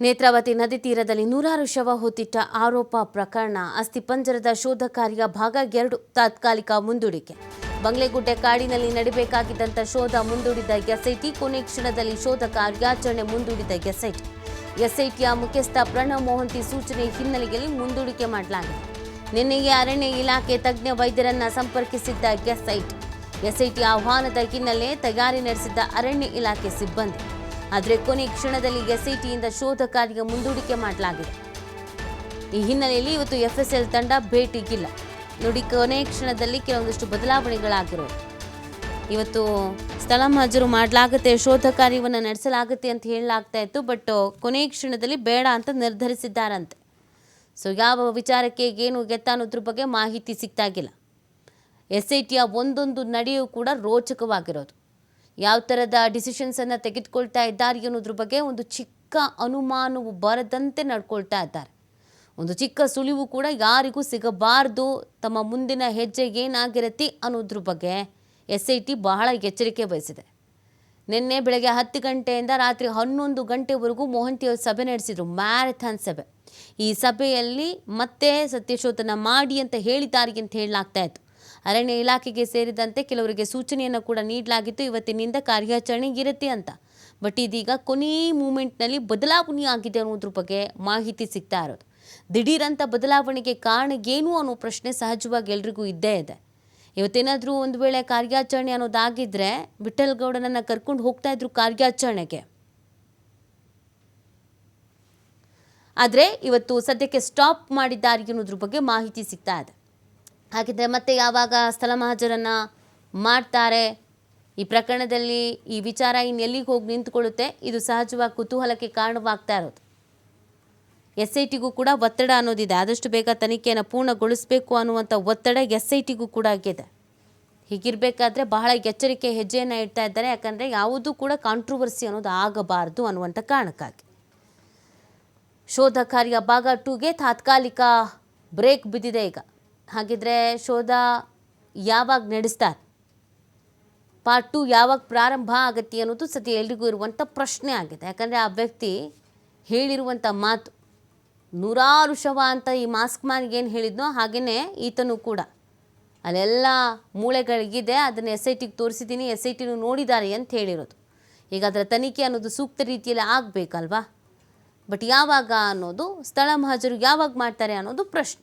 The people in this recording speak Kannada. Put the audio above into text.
ನೇತ್ರಾವತಿ ನದಿ ತೀರದಲ್ಲಿ ನೂರಾರು ಶವ ಹೊತ್ತಿಟ್ಟ ಆರೋಪ ಪ್ರಕರಣ. ಅಸ್ಥಿಪಂಜರದ ಶೋಧ ಕಾರ್ಯ ಭಾಗ ಎರಡು, ತಾತ್ಕಾಲಿಕ ಮುಂದೂಡಿಕೆ. ಬಂಗ್ಲೆಗುಡ್ಡೆ ಕಾಡಿನಲ್ಲಿ ನಡೆಯಬೇಕಾಗಿದ್ದಂಥ ಶೋಧ ಮುಂದೂಡಿದ ಎಸ್ಐಟಿ, ಕೊನೆ ಕ್ಷಣದಲ್ಲಿ ಶೋಧ ಕಾರ್ಯಾಚರಣೆ ಮುಂದೂಡಿದ ಎಸ್ಐಟಿ. ಎಸ್ಐಟಿಯ ಮುಖ್ಯಸ್ಥ ಪ್ರಣವ್ ಮೋಹಂತಿ ಸೂಚನೆ ಹಿನ್ನೆಲೆಯಲ್ಲಿ ಮುಂದೂಡಿಕೆ ಮಾಡಲಾಗಿದೆ. ನಿನ್ನೆಗೆ ಅರಣ್ಯ ಇಲಾಖೆ ತಜ್ಞ ವೈದ್ಯರನ್ನ ಸಂಪರ್ಕಿಸಿದ್ದ ಎಸ್ಐಟಿ. ಎಸ್ಐಟಿ ಆಹ್ವಾನದ ಹಿನ್ನೆಲೆ ತಯಾರಿ ನಡೆಸಿದ್ದ ಅರಣ್ಯ ಇಲಾಖೆ ಸಿಬ್ಬಂದಿ. ಆದರೆ ಕೊನೆ ಕ್ಷಣದಲ್ಲಿ ಎಸ್ಐಟಿಯಿಂದ ಶೋಧ ಕಾರ್ಯ ಮುಂದೂಡಿಕೆ ಮಾಡಲಾಗಿದೆ. ಈ ಹಿನ್ನೆಲೆಯಲ್ಲಿ ಇವತ್ತು ಎಫ್ಎಸ್ಎಲ್ ತಂಡ ಭೇಟಿಗಿಲ್ಲ. ನೋಡಿ, ಕೊನೆ ಕ್ಷಣದಲ್ಲಿ ಕೆಲವೊಂದಷ್ಟು ಬದಲಾವಣೆಗಳಾಗಿರೋದು. ಇವತ್ತು ಸ್ಥಳ ಮಾಜರು ಮಾಡಲಾಗುತ್ತೆ, ಶೋಧ ಕಾರ್ಯವನ್ನು ನಡೆಸಲಾಗುತ್ತೆ ಅಂತ ಹೇಳಲಾಗ್ತಾ ಇತ್ತು, ಬಟ್ ಕೊನೆ ಕ್ಷಣದಲ್ಲಿ ಬೇಡ ಅಂತ ನಿರ್ಧರಿಸಿದ್ದಾರಂತೆ. ಸೊ, ಯಾವ ವಿಚಾರಕ್ಕೆ ಏನು ಗೆತ್ತ ಅನ್ನೋದ್ರ ಬಗ್ಗೆ ಮಾಹಿತಿ ಸಿಗ್ತಾಗಿಲ್ಲ ಎಸ್ ಐ ಟಿಯ ಒಂದೊಂದು ನಡೆಯೂ ಕೂಡ ರೋಚಕವಾಗಿರೋದು. ಯಾವ ಥರದ ಡಿಸಿಷನ್ಸನ್ನು ತೆಗೆದುಕೊಳ್ತಾ ಇದ್ದಾರೆ ಅನ್ನೋದ್ರ ಬಗ್ಗೆ ಒಂದು ಚಿಕ್ಕ ಅನುಮಾನವು ಬರದಂತೆ ನಡ್ಕೊಳ್ತಾ ಇದ್ದಾರೆ. ಒಂದು ಚಿಕ್ಕ ಸುಳಿವು ಕೂಡ ಯಾರಿಗೂ ಸಿಗಬಾರ್ದು, ತಮ್ಮ ಮುಂದಿನ ಹೆಜ್ಜೆ ಏನಾಗಿರತ್ತೆ ಅನ್ನೋದ್ರ ಬಗ್ಗೆ ಎಸ್ ಐ ಟಿ ಬಹಳ ಎಚ್ಚರಿಕೆ ವಹಿಸಿದೆ. ನಿನ್ನೆ ಬೆಳಗ್ಗೆ ಹತ್ತು ಗಂಟೆಯಿಂದ ರಾತ್ರಿ ಹನ್ನೊಂದು ಗಂಟೆವರೆಗೂ ಮೋಹಂತಿಯವರು ಸಭೆ ನಡೆಸಿದರು, ಮ್ಯಾರಥಾನ್ ಸಭೆ. ಈ ಸಭೆಯಲ್ಲಿ ಮತ್ತೆ ಸತ್ಯಶೋಧನ ಮಾಡಿ ಅಂತ ಹೇಳಿದ್ದಾರೆ ಅಂತ ಹೇಳಲಾಗ್ತಾ ಇತ್ತು. ಅರಣ್ಯ ಇಲಾಖೆಗೆ ಸೇರಿದಂತೆ ಕೆಲವರಿಗೆ ಸೂಚನೆಯನ್ನು ಕೂಡ ನೀಡಲಾಗಿತ್ತು. ಇವತ್ತಿನಿಂದ ಕಾರ್ಯಾಚರಣೆ ಇರುತ್ತೆ ಅಂತ. ಬಟ್ ಇದೀಗ ಕೊನೆ ಮೂಮೆಂಟ್ನಲ್ಲಿ ಬದಲಾವಣೆ ಆಗಿದೆ ಅನ್ನೋದ್ರ ಬಗ್ಗೆ ಮಾಹಿತಿ ಸಿಗ್ತಾ ಇರೋದು. ದಿಢೀರಂಥ ಬದಲಾವಣೆಗೆ ಕಾರಣ ಏನು ಅನ್ನೋ ಪ್ರಶ್ನೆ ಸಹಜವಾಗಿ ಎಲ್ರಿಗೂ ಇದ್ದೇ ಇದೆ. ಇವತ್ತೇನಾದರೂ ಒಂದು ವೇಳೆ ಕಾರ್ಯಾಚರಣೆ ಅನ್ನೋದಾಗಿದ್ರೆ ವಿಠಲ್ಗೌಡನನ್ನು ಕರ್ಕೊಂಡು ಹೋಗ್ತಾ ಇದ್ರು ಕಾರ್ಯಾಚರಣೆಗೆ. ಆದರೆ ಇವತ್ತು ಸದ್ಯಕ್ಕೆ ಸ್ಟಾಪ್ ಮಾಡಿದ್ದಾರೆ ಅನ್ನೋದ್ರ ಬಗ್ಗೆ ಮಾಹಿತಿ ಸಿಗ್ತಾ ಇದೆ. ಹಾಗಿದ್ರೆ ಮತ್ತೆ ಯಾವಾಗ ಸ್ಥಳ ಮಹಾಜರನ್ನು ಮಾಡ್ತಾರೆ? ಈ ಪ್ರಕರಣದಲ್ಲಿ ಈ ವಿಚಾರ ಇನ್ನು ಎಲ್ಲಿಗೆ ಹೋಗಿ ನಿಂತ್ಕೊಳ್ಳುತ್ತೆ? ಇದು ಸಹಜವಾಗಿ ಕುತೂಹಲಕ್ಕೆ ಕಾರಣವಾಗ್ತಾ ಇರೋದು. ಎಸ್ ಐ ಟಿಗೂ ಕೂಡ ಒತ್ತಡ ಅನ್ನೋದಿದೆ. ಆದಷ್ಟು ಬೇಗ ತನಿಖೆಯನ್ನು ಪೂರ್ಣಗೊಳಿಸಬೇಕು ಅನ್ನುವಂಥ ಒತ್ತಡ ಎಸ್ ಐ ಟಿಗೂ ಕೂಡ ಆಗಿದೆ. ಹೀಗಿರಬೇಕಾದ್ರೆ ಬಹಳ ಎಚ್ಚರಿಕೆ ಹೆಜ್ಜೆಯನ್ನು ಇಡ್ತಾ ಇದ್ದಾರೆ. ಯಾಕಂದರೆ ಯಾವುದೂ ಕೂಡ ಕಾಂಟ್ರವರ್ಸಿ ಅನ್ನೋದು ಆಗಬಾರದು ಅನ್ನುವಂಥ ಕಾರಣಕ್ಕಾಗಿ. ಶೋಧ ಕಾರ್ಯ ಭಾಗ ಟೂಗೆ ತಾತ್ಕಾಲಿಕ ಬ್ರೇಕ್ ಬಿದ್ದಿದೆ ಈಗ. ಹಾಗಿದ್ರೆ ಶೋಧ ಯಾವಾಗ ನಡೆಸ್ತಾರೆ? ಪಾರ್ಟ್ ಟು ಯಾವಾಗ ಪ್ರಾರಂಭ ಆಗತ್ತೆ ಅನ್ನೋದು ಸತಿ ಎಲ್ರಿಗೂ ಇರುವಂಥ ಪ್ರಶ್ನೆ ಆಗಿದೆ. ಯಾಕಂದರೆ ಆ ವ್ಯಕ್ತಿ ಹೇಳಿರುವಂಥ ಮಾತು ನೂರಾರು ಶವ ಅಂತ ಈ ಮಾಸ್ಕ್ ಏನು ಹೇಳಿದ್ನೋ ಹಾಗೆಯೇ ಈತನೂ ಕೂಡ. ಅಲ್ಲೆಲ್ಲ ಮೂಳೆಗಳಿಗಿದೆ, ಅದನ್ನು ಎಸ್ ಐ ಟಿಗೆ ತೋರಿಸಿದ್ದೀನಿ ಎಸ್ ಐ ಟಿನೂ ನೋಡಿದ್ದಾರೆ ಅಂತ ಹೇಳಿರೋದು. ಈಗ ಅದರ ತನಿಖೆ ಅನ್ನೋದು ಸೂಕ್ತ ರೀತಿಯಲ್ಲಿ ಆಗಬೇಕಲ್ವಾ? ಬಟ್ ಯಾವಾಗ ಅನ್ನೋದು ಸ್ಥಳ ಮಹಾಜರು ಯಾವಾಗ ಮಾಡ್ತಾರೆ ಅನ್ನೋದು ಪ್ರಶ್ನೆ.